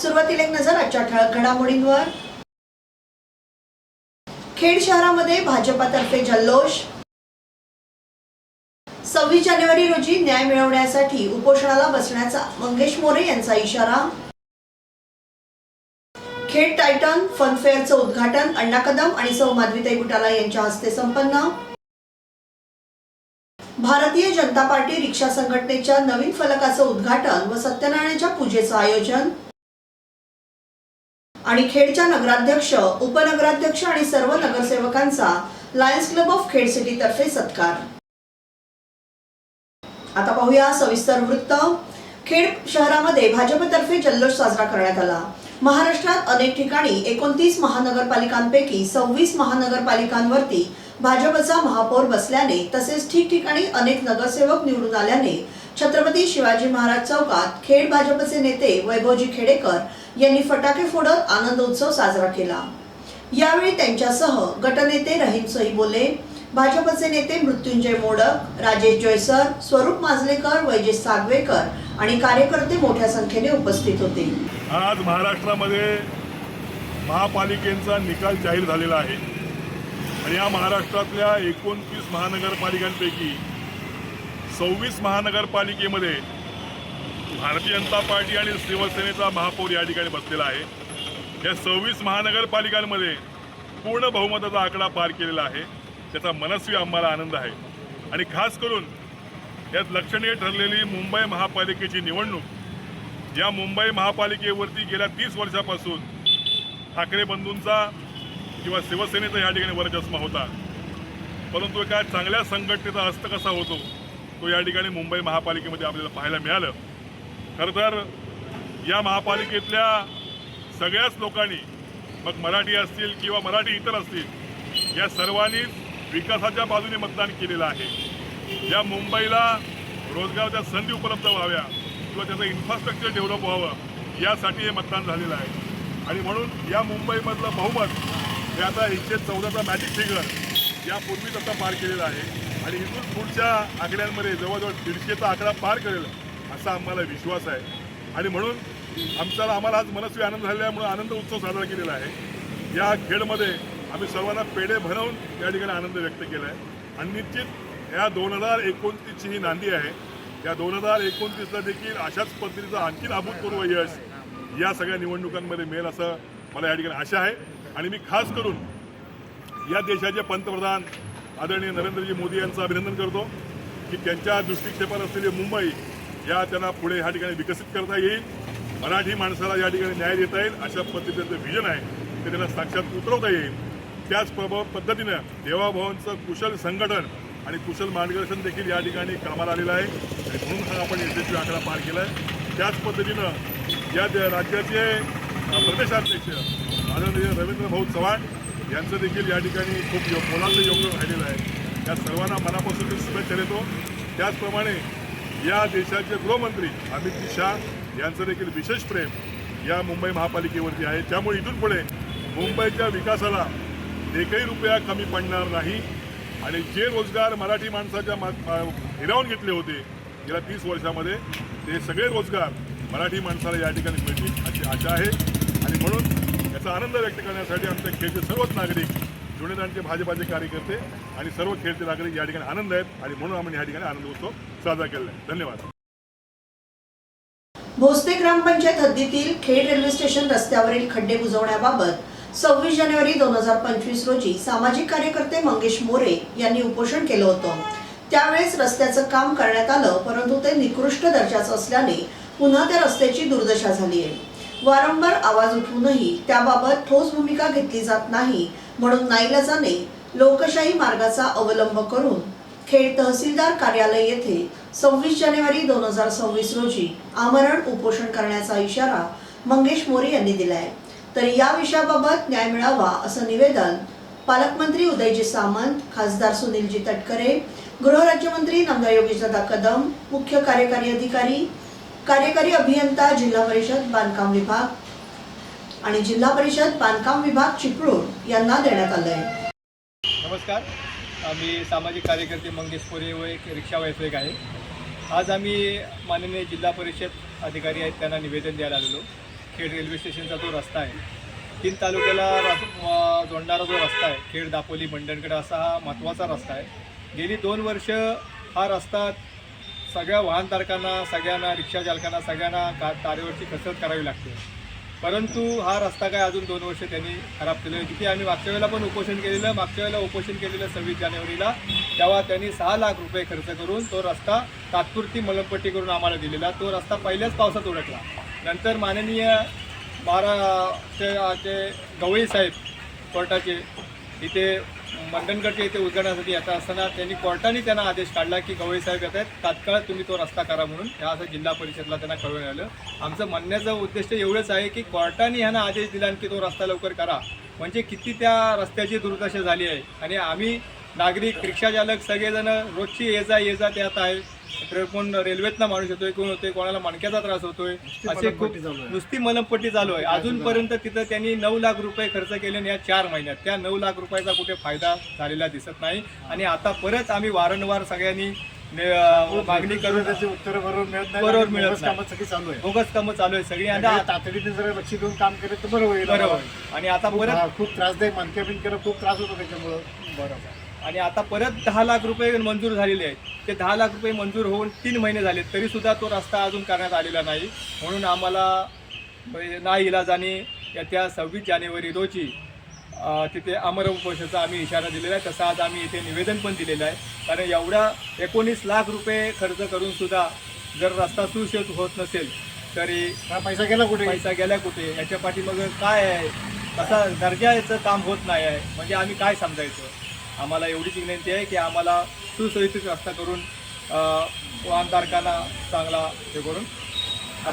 सुरुवातीला एक नजर आजच्या ठळक घडामोडींवर. खेड शहरामध्ये भाजपातर्फे जल्लोष. सव्वीस जानेवारी रोजी न्याय मिळवण्यासाठी उपोषणाला बसण्याचा मंगेश मोरे यांचा इशारा. खेड टायटन फनफेअरचं उद्घाटन अण्णा कदम आणि सौ माधवीताई बुटाला यांच्या हस्ते संपन्न. भारतीय जनता पार्टी रिक्षा संघटनेच्या नवीन फलकाचं उद्घाटन व सत्यनारायणाच्या पूजेचं आयोजन. आणि खेडच्या नगराध्यक्ष उपनगराध्यक्ष आणि सर्व नगरसेवकांचा Lions Club of Khed city तर्फे सत्कार. आता पाहूया सविस्तर वृत्त. खेड शहरामध्ये भाजपतर्फे जल्लोष साजरा करण्यात आला. महाराष्ट्रात अनेक ठिकाणी एकोणतीस महानगरपालिकांपैकी सव्वीस महानगरपालिकांवरती भाजपचा महापौर बसल्याने तसेच ठिकठिकाणी अनेक नगरसेवक निवडून आल्याने छत्रपती शिवाजी महाराज चौकात खेड भाजपचे नेते वैभवजी खेडेकर यांनी फटाके फोडत आनंद उत्सव साजरा केला. यावेळी त्यांच्यासह गटनेते रहीम सई बोले भाजपचे नेते मृत्युंजय मोडक राजेश जयसर स्वरूप माजलेकर वैजेश सागवेकर आणि कार्यकर्ते मोठ्या संख्येने उपस्थित होते. आज महाराष्ट्रामध्ये महापालिकेचा निकाल जाहीर झालेला आहे. आणि या महाराष्ट्रातल्या एकोणतीस महानगरपालिकांपैकी सव्वीस महानगरपालिकेमध्ये भारतीय जनता पार्टी आणि शिवसेनेचा महापौर या ठिकाणी बसलेला आहे. या सव्वीस महानगरपालिकांमध्ये पूर्ण बहुमताचा आकडा पार केलेला आहे. त्याचा मनस्वी आम्हाला आनंद आहे. आणि खास करून यात लक्षणीय ठरलेली मुंबई महापालिकेची निवडणूक या मुंबई महापालिकेवरती गेल्या तीस वर्षापासून ठाकरे बंधूंचा किंवा शिवसेनेचा या ठिकाणी वरचष्मा होता. परंतु एका चांगल्या संघटनेचा हस्त कसा होतो तो या ठिकाणी मुंबई महापालिकेमध्ये आपल्याला पाहायला मिळालं. खरं तर या महापालिकेतल्या सगळ्याच लोकांनी मग मराठी असतील किंवा मराठी इतर असतील या सर्वांनीच विकासाच्या बाजूने मतदान केलेलं आहे. या मुंबईला रोजगाराच्या संधी उपलब्ध व्हाव्या किंवा त्याचं इन्फ्रास्ट्रक्चर डेव्हलप व्हावं यासाठी हे मतदान झालेलं आहे. आणि म्हणून या मुंबईमधलं बहुमत हे आता एकशे चौदाचा मॅजिक फिगर यापूर्वीच आता पार केलेला आहे. आणि इथून पुढच्या आकड्यांमध्ये जवळजवळ दीडशेचा आकडा पार करेल असा आम्हाला विश्वास आहे. आणि म्हणून आमचा आम्हाला आज मनस्वी आनंद झाल्यामुळे आनंद उत्सव साजरा केलेला आहे. या खेळमध्ये आम्ही सर्वांना पेढे भरवून या ठिकाणी आनंद व्यक्त केला आहे. आणि निश्चित या दोन हजार एकोणतीसची ही नांदी आहे. या दोन हजार एकोणतीसला देखील अशाच पद्धतीचं आणखीन अभूतपूर्व यश या सगळ्या निवडणुकांमध्ये मिळेल असं मला या ठिकाणी आशा आहे. आणि मी खास करून या देशाचे पंतप्रधान आदरणीय नरेंद्रजी मोदी यांचं अभिनंदन करतो की त्यांच्या दृष्टिक्षेपात असलेली मुंबई या त्यांना पुढे ह्या ठिकाणी विकसित करता येईल. मराठी माणसाला या ठिकाणी न्याय देता येईल अशा पद्धतीचं विजन आहे ते त्यांना साक्षात उतरवता येईल. त्याच प्रभाव पद्धतीनं देवाभावांचं कुशल संघटन आणि कुशल मार्गदर्शन देखील या ठिकाणी कामाला आलेलं आहे. आणि म्हणून हा आपण यशस्वी आकडा पार केला आहे त्याच पद्धतीनं या राज्याचे प्रदेशाध्यक्ष आदरणीय रवींद्र भाऊ चव्हाण यांचं देखील या ठिकाणी खूप यो- मोलाचं योगदान राहिलेलं आहे. त्या सर्वांना मनापासून मी शुभेच्छा देतो. त्याचप्रमाणे या देशाचे गृहमंत्री अमित शाह यांचं देखील विशेष प्रेम या मुंबई महापालिकेवरती आहे. त्यामुळे इथून पुढे मुंबईच्या विकासाला एकही रुपया कमी पडणार नाही. आणि जे रोजगार मराठी माणसाच्या मा मा- हिरावून घेतले होते गेल्या तीस वर्षामध्ये ते सगळे रोजगार मराठी माणसाला या ठिकाणी मिळतील अशी आशा आहे. आणि म्हणून याचा आनंद व्यक्त करण्यासाठी आमच्या खेळचे सर्वच नागरिक जुने आमचे भाजपाचे कार्यकर्ते आणि सर्व खेळचे नागरिक या ठिकाणी आनंद आहेत आणि म्हणून आम्ही या ठिकाणी आनंद उत्सव साजरा केला आहे. धन्यवाद. भोसते ग्रामपंचायत हद्दीतील खेड रेल्वे स्टेशन रस्त्यावरील खड्डे बुजवण्याबाबत सव्वीस जानेवारी दोन हजार पंचवीस रोजी सामाजिक कार्यकर्ते मंगेश मोरे यांनी उपोषण केलं होतं. त्यावेळेस रस्त्याचं काम करण्यात आलं परंतु ते निकृष्ट दर्जाचं असल्याने पुन्हा त्या रस्त्याची दुर्दशा झाली आहे. वारंवार आवाज उठूनही त्याबाबत ठोस भूमिका घेतली जात नाही म्हणून नाईलाजाने लोकशाही मार्गाचा अवलंब करून खेड तहसीलदार कार्यालय येथे सव्वीस जानेवारी दोन हजार सव्वीस रोजी आमरण उपोषण करण्याचा इशारा मंगेश मोरे यांनी दिलाय. तर या विषयाबाबत न्याय मिळावा असं निवेदन पालकमंत्री उदयजी सामंत खासदार सुनीलजी तटकरे गृहराज्यमंत्री नंदा योगीदादा कदम मुख्य कार्यकारी अधिकारी कार्यकारी अभियंता जिल्हा परिषद बांधकाम विभाग आणि जिल्हा परिषद बांधकाम विभाग चिपळूण यांना देण्यात आलंय. नमस्कार. आम्ही सामाजिक कार्यकर्ते मंगेश कोरे व एक रिक्षा व्यावसायिक आहे. आज आम्ही माननीय जिल्हा परिषद अधिकारी आहेत त्यांना निवेदन द्यायला आलेलो. खेड रेल्वे स्टेशनचा जो रस्ता आहे तीन तालुक्याला जोडणारा जो रस्ता आहे खेड दापोली मंडणकडे असा हा महत्त्वाचा रस्ता आहे. गेली दोन वर्ष हा रस्ता सगळ्या वाहनधारकांना सगळ्यांना रिक्षा चालकांना सगळ्यांना का तारेवरची कसरत करावी लागते. परंतु हा रस्ता काय अजून दोन वर्ष त्यांनी खराब केलं तिथे आम्ही मागच्या वेळेला पण उपोषण केलेलं मागच्या वेळेला उपोषण केलेलं सव्वीस जानेवारीला. तेव्हा त्यांनी सहा लाख रुपये खर्च करून तो रस्ता तात्पुरती मलमपट्टी करून आम्हाला दिलेला. तो रस्ता पहिल्याच पावसात उडकला. नंतर माननीय बारा ते गवई साहेब कोर्टाचे इथे मंडणगडच्या इथे उद्घाटनासाठी येत असताना त्यांनी कोर्टाने त्यांना आदेश काढला की गवळी साहेब येत आहेत. तात्काळ तुम्ही तो रस्ता करा म्हणून. ह्या असं जिल्हा परिषदला त्यांना कळवून आलं. आमचं म्हणण्याचं उद्दिष्ट एवढंच आहे की कोर्टाने ह्यांना आदेश दिला की तो रस्ता लवकर करा. म्हणजे किती त्या रस्त्याची दुर्दशा झाली आहे. आणि आम्ही नागरिक रिक्षाचालक सगळेजण रोजची ये जा ये जा त्यात आहे. कोण रेल्वेतनं माणूस येतोय कोण होतोय कोणाला मणक्याचा त्रास होतोय असे खूप नुसती मलमपट्टी चालू आहे. अजूनपर्यंत तिथं त्यांनी नऊ लाख रुपये खर्च केले आणि या चार महिन्यात. त्या नऊ लाख रुपयाचा कुठे फायदा झालेला दिसत नाही. आणि आता परत आम्ही वारंवार सगळ्यांनी अं, मागणी करून त्याची उत्तर बरोबर मिळत नाही. बरोबर मिळत सगळी चालू आहे. बोगस कामं चालू आहे सगळी. आणि आता- तातडीने जरा लक्ष देऊन काम केलं तर बरं होईल. बरोबर. आणि आता परत हा, खूप त्रासदायक मानक्या बिनक्याला खूप त्रास होतो त्याच्यामुळं. बरोबर. आणि आता परत दहा लाख रुपये मंजूर झालेले आहेत. ते दहा लाख रुपये मंजूर होऊन तीन महिने झाले तरी सुद्धा तो रस्ता अजून करण्यात आलेला नाही. म्हणून आम्हाला ना इलाजाने येत्या सव्वीस जानेवारी रोजी तिथे अमर उपोषणाचा आम्ही इशारा दिलेला आहे. तसा आज आम्ही इथे निवेदन पण दिलेलं आहे. कारण एवढ्या एकोणीस लाख रुपये खर्च करून सुद्धा जर रस्ता सुशोध होत नसेल तरी हा पैसा गेला कुठे? पैसा गेला कुठे? याच्या पाठीमागं काय आहे? कसा दर्जाचं काम होत नाही आहे? म्हणजे आम्ही काय समजायचं? आम्हाला एवढीच विनंती आहे की आम्हाला सुसोयीचा रस्ता करून वाहनधारकांना चांगला हे करून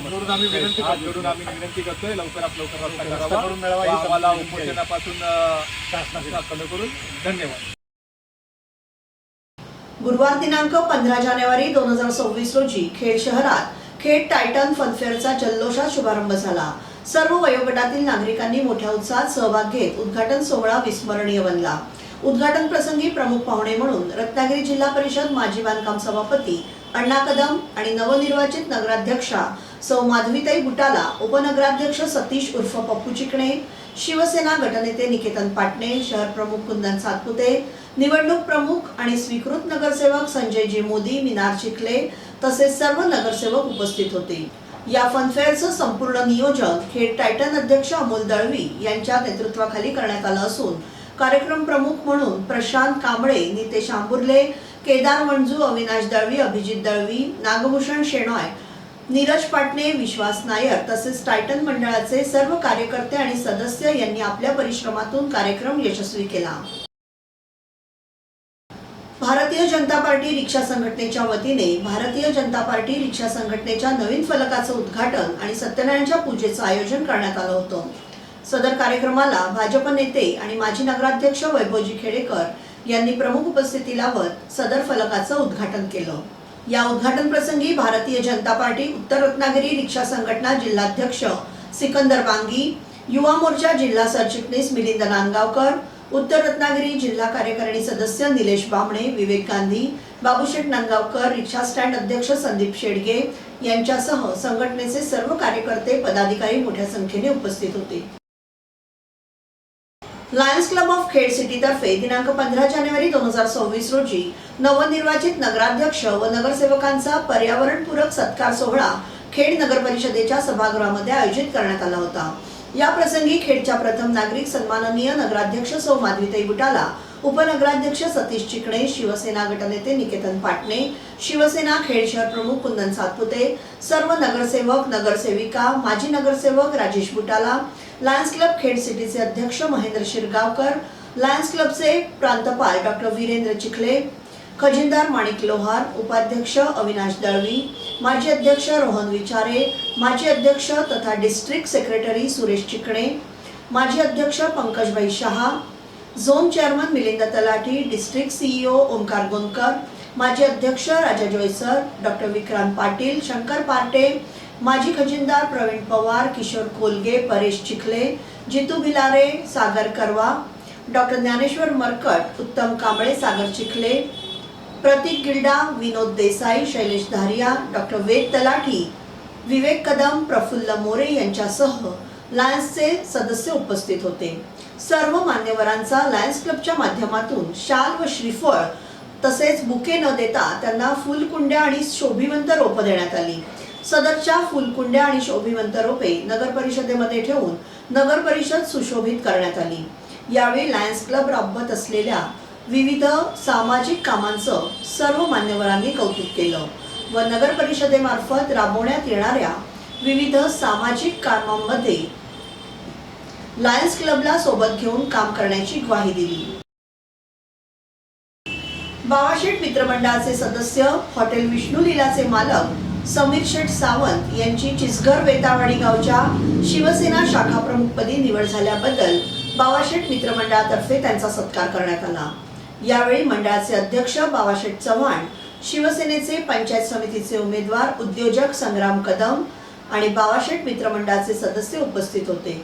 जोडून आम्ही विनंती हात करतो. जोडून आम्ही विनंती करतोय लवकरात लवकर रस्ता करावा करून मिळावा ही आम्हाला विनंती आहे. उपोषणापासून अं, शासनाकडे. कमी करून धन्यवाद गुरुवार दिनांक पंधरा जानेवारी दोन हजार सव्वीस रोजी खेड शहरात खेड टायटन फनफेअरचा जल्लोषात शुभारंभ झाला सर्व वयोगटातील नागरिकांनी मोठ्या उत्साहात सहभाग घेत उद्घाटन सोहळा विस्मरणीय बनला उद्घाटन प्रसंगी प्रमुख पाहुणे म्हणून रत्नागिरी जिल्हा परिषद माजी बांधकाम सभापती अण्णा कदम आणि नवनिर्वाचित नगराध्यक्षा सौ माधवीताई बुटाला उपनगराध्यक्ष सतीश उर्फ पप्पू चिकणे शिवसेना गटनेते निकेतन पाटणे शहर प्रमुख कुंदन सातपुते निवडणूक प्रमुख आणि स्वीकृत नगरसेवक संजय जी मोदी मिनार चिखले तसेच सर्व नगरसेवक उपस्थित होते. या फनफेअरचं संपूर्ण नियोजन खेड टायटन अध्यक्ष अमोल दळवी यांच्या नेतृत्वाखाली करण्यात आलं असून कार्यक्रम प्रमुख म्हणून प्रशांत कांबळे नितेश आंबुर्ले केदार मंजू अविनाश दळवी अभिजित दळवी नागभूषण शेणॉय नीरज पाटणे विश्वास नायर तसेच टायटन मंडळाचे सर्व कार्यकर्ते आणि सदस्य यांनी आपल्या परिश्रमातून कार्यक्रम यशस्वी केला. भारतीय जनता पार्टी रिक्षा संघटनेच्या वतीने भारतीय जनता पार्टी रिक्षा संघटनेच्या नवीन फलकाचं उद्घाटन आणि सत्यनारायणच्या पूजेचं आयोजन करण्यात आलं होतं. सदर कार्यक्रमाला भाजप नेते आणि माजी नगराध्यक्ष वैभवजी खेडेकर यांनी प्रमुख उपस्थिती लावत सदर फलकाचं उद्घाटन केलं. या उद्घाटन प्रसंगी भारतीय जनता पार्टी उत्तर रत्नागिरी रिक्षा संघटना जिल्हाध्यक्ष सिकंदर वांगी युवा मोर्चा जिल्हा सरचिटणीस मिलिंद नांदगावकर उत्तर रत्नागिरी जिल्हा कार्यकारिणी सदस्य निलेश बामणे विवेक गांधी बाबूशेठ नांदगावकर रिक्षा स्टँड अध्यक्ष संदीप शेडगे यांच्यासह संघटनेचे सर्व कार्यकर्ते पदाधिकारी मोठ्या संख्येने उपस्थित होते. लायन्स क्लब ऑफ खेड सिटीतर्फे दिनांक पंधरा जानेवारी दोन हजार सव्वीस रोजी नवनिर्वाचित नगराध्यक्ष व नगरसेवकांचा पर्यावरणपूरक सत्कार सोहळा खेड नगर परिषदेच्या सभागृहामध्ये आयोजित करण्यात आला होता. या प्रसंगी खेडच्या प्रथम नागरिक सन्माननीय नगराध्यक्ष सौ माधवीताई बुटाला उपनगराध्यक्ष सतीश चिकणे शिवसेना गटनेते निकेतन पाटणे शिवसेना खेड शहर प्रमुख कुंदन सातपुते सर्व नगरसेवक नगरसेविका माजी नगरसेवक राजेश बुटाला लायन्स क्लब खेड सिटीचे अध्यक्ष महेंद्र शिरगावकर लायन्स क्लबचे प्रांतपाल डॉक्टर वीरेंद्र चिखले खजिनदार माणिक लोहार उपाध्यक्ष अविनाश दळवी माजी अध्यक्ष रोहन विचारे माजी अध्यक्ष तथा डिस्ट्रिक्ट सेक्रेटरी सुरेश चिकणे माजी अध्यक्ष Pankajbhai Shah zone chairman Milind Talathi district CEO Omkar Gondkar माजी अध्यक्ष राजा जोयसर डॉक्टर विक्रांत पाटील शंकर पार्टे माजी खजिनदार प्रवीण पवार किशोर कोलगे परेश चिखले जितू भिलारे सागर करवा डॉक्टर ज्ञानेश्वर मरकट उत्तम कांबळे सागर चिखले प्रतीक गिल्डा विनोद देसाई शैलेश धारिया डॉक्टर वेद तलाठी विवेक कदम प्रफुल्ल मोरे यांच्यासह लायन्सचे सदस्य उपस्थित होते. सर्व मान्यवरांचा लायन्स क्लबच्या माध्यमातून शाल व श्रीफळ तसेच बुके न देता त्यांना फुलकुंड्या आणि शोभिवंत रोपं देण्यात आली. सदरच्या फुलकुंड्या आणि शोभिवंत रोपे नगर परिषदेमध्ये ठेवून नगर परिषद सुशोभित करण्यात आली. यावेळी लायन्स क्लब राबवत असलेल्या विविध सामाजिक कामांचं सर्व मान्यवरांनी कौतुक केलं व नगर परिषदेमार्फत राबवण्यात येणाऱ्या विविध सामाजिक कामांमध्ये लायन्स क्लबला सोबत घेऊन काम करण्याची ग्वाही दिली. बावाशेठ मित्रमंडळाचे सदस्य हॉटेल विष्णू लीलाचे मालक समीर शेठ सावंत यांची चिसघर वेतावाडी गावच्या शिवसेना शाखा प्रमुखपदी निवड झाल्याबद्दल बावाशेठ मित्रमंडळातर्फे त्यांचा सत्कार करण्यात आला. यावेळी मंडळाचे अध्यक्ष बावाशेठ चव्हाण शिवसेनेचे पंचायत समितीचे उमेदवार उद्योजक संग्राम कदम आणि बावाशेठ मित्रमंडळाचे सदस्य उपस्थित होते.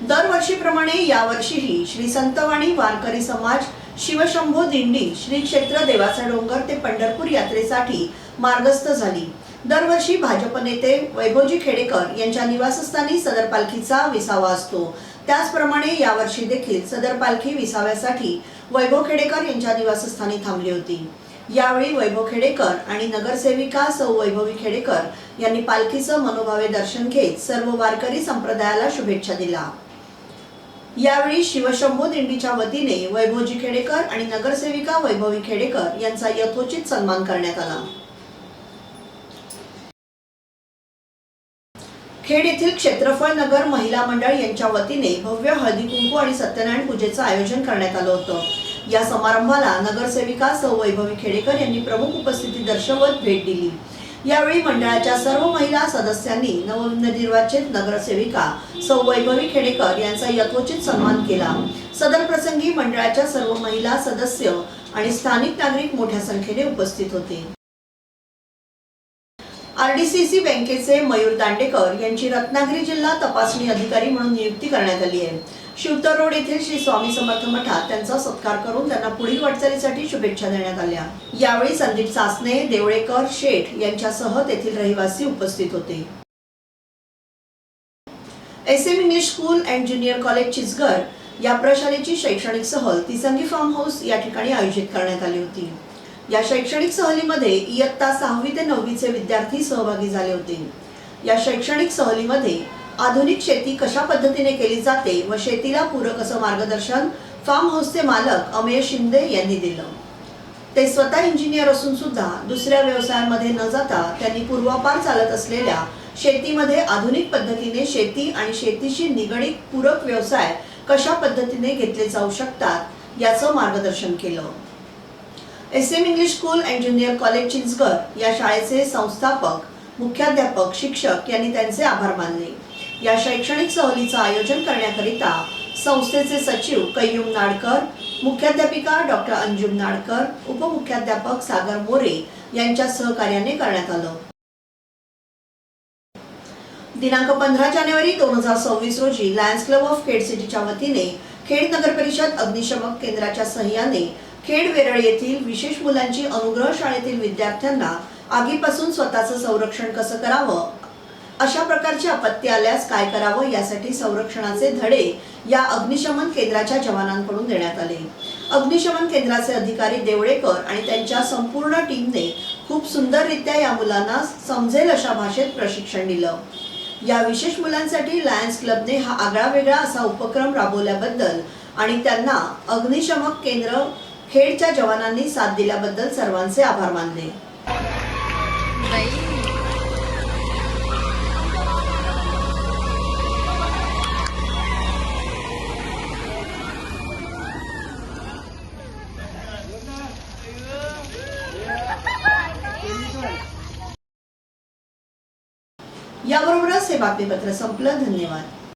दरवर्षीप्रमाणे यावर्षीही श्री संतवाणी वारकरी समाज शिवशंभो दिंडी श्री क्षेत्र देवाचा डोंगर ते पंढरपूर यात्रेसाठी मार्गस्थ झाली. दरवर्षी भाजप नेते वैभवजी खेडेकर यांच्या निवासस्थानी सदर पालखीचा विसावा असतो. त्याचप्रमाणे यावर्षी देखील सदर पालखी विसाव्यासाठी वैभव खेडेकर यांच्या निवासस्थानी थांबली होती. यावेळी वैभव खेडेकर आणि नगरसेविका सौ वैभवी खेडेकर यांनी पालखीचं मनोभावे दर्शन घेत सर्व वारकरी संप्रदायाला शुभेच्छा दिल्या. यावेळी शिवशंभो दिंडीच्या वतीने वैभवजी खेडेकर आणि नगरसेविका वैभवी खेडेकर यांचा यथोचित सन्मान करण्यात आला. खेड येथील क्षेत्रफळ नगर महिला मंडळ यांच्या वतीने भव्य हळदी कुंकू आणि सत्यनारायण पूजेचं आयोजन करण्यात आलं होतं. या समारंभाला नगरसेविका सौ वैभवी खेडेकर यांनी प्रमुख उपस्थिती दर्शवत भेट दिली. यावेळी मंडळाच्या सर्व महिला सदस्यांनी नवनिर्वाचित नगरसेविका सौ वैभवी खेडेकर यांचा यथोचित सन्मान केला. सदर प्रसंगी मंडळाच्या सर्व महिला सदस्य आणि स्थानिक नागरिक मोठ्या संख्येने उपस्थित होते. आरडीसीसी बँकेचे मयूर दांडेकर यांची रत्नागिरी जिल्हा तपासणी अधिकारी म्हणून नियुक्ती करण्यात आली आहे. शिवतर रोड येथील श्री स्वामी समर्थ मठात त्यांचा सत्कार करून त्यांना पुढील वाटचालीसाठी शुभेच्छा देण्यात आल्या. यावेळी संदीप सासने देवळेकर शेठ यांच्यासह तेथील रहिवासी उपस्थित होते. S M English school and junior college Chichgar या प्रशालेची शैक्षणिक सहल तिसंगी फार्म हाऊस या ठिकाणी आयोजित करण्यात आली होती. या शैक्षणिक सहलीमध्ये इयत्ता सहावी ते नववीचे विद्यार्थी सहभागी झाले होते. या शैक्षणिक सहलीमध्ये आधुनिक शेती कशा पद्धतीने केली जाते व शेतीला पूरक असं मार्गदर्शन फार्म हाऊसचे मालक अमेय शिंदे यांनी दिलं. ते स्वतः इंजिनियर असून सुद्धा दुसऱ्या व्यवसायांमध्ये न जाता त्यांनी पूर्वापार चालत असलेल्या शेतीमध्ये आधुनिक पद्धतीने शेती आणि शेतीशी निगडीत पूरक व्यवसाय कशा पद्धतीने घेतले जाऊ शकतात याचं मार्गदर्शन केलं. S M English school and junior college Chinchgad या शाळेचे संस्थापक मुख्याध्यापक शिक्षक यांनी त्यांचे आभार मानले. या शैक्षणिक सहलीचं आयोजन करण्याकरिता संस्थेचे सचिव कय्यूम नाडकर मुख्याध्यापिका डॉक्टर अंजुम नाडकर उपमुख्याध्यापक सागर मोरे यांच्या सहकार्याने करण्यात आलं. दिनांक पंधरा जानेवारी दोन हजार सव्वीस रोजी लायन्स क्लब ऑफ खेड सिटीच्या वतीने खेड नगर परिषद अग्निशमक केंद्राच्या सहाय्याने खेड वेरळ येथील विशेष मुलांची अनुग्रह शाळेतील विद्यार्थ्यांना आगीपासून स्वतःचं संरक्षण कसं करावं अशा प्रकारची आपत्ती आल्यास काय करावं यासाठी संरक्षणाचे धडे या अग्निशमन केंद्राच्या जवानांकडून देण्यात आले. अग्निशमन केंद्राचे अधिकारी देवळेकर आणि त्यांच्या संपूर्ण टीमने खूप सुंदररित्या या मुलांना समजेल अशा भाषेत प्रशिक्षण दिलं. या विशेष मुलांसाठी लायन्स क्लबने हा आगळा वेगळा असा उपक्रम राबवल्याबद्दल आणि त्यांना अग्निशमक केंद्र खेडच्या जवानांनी साथ दिल्याबद्दल सर्वांचे आभार मानले. याबरोबरच बातमीपत्र संपलं. धन्यवाद.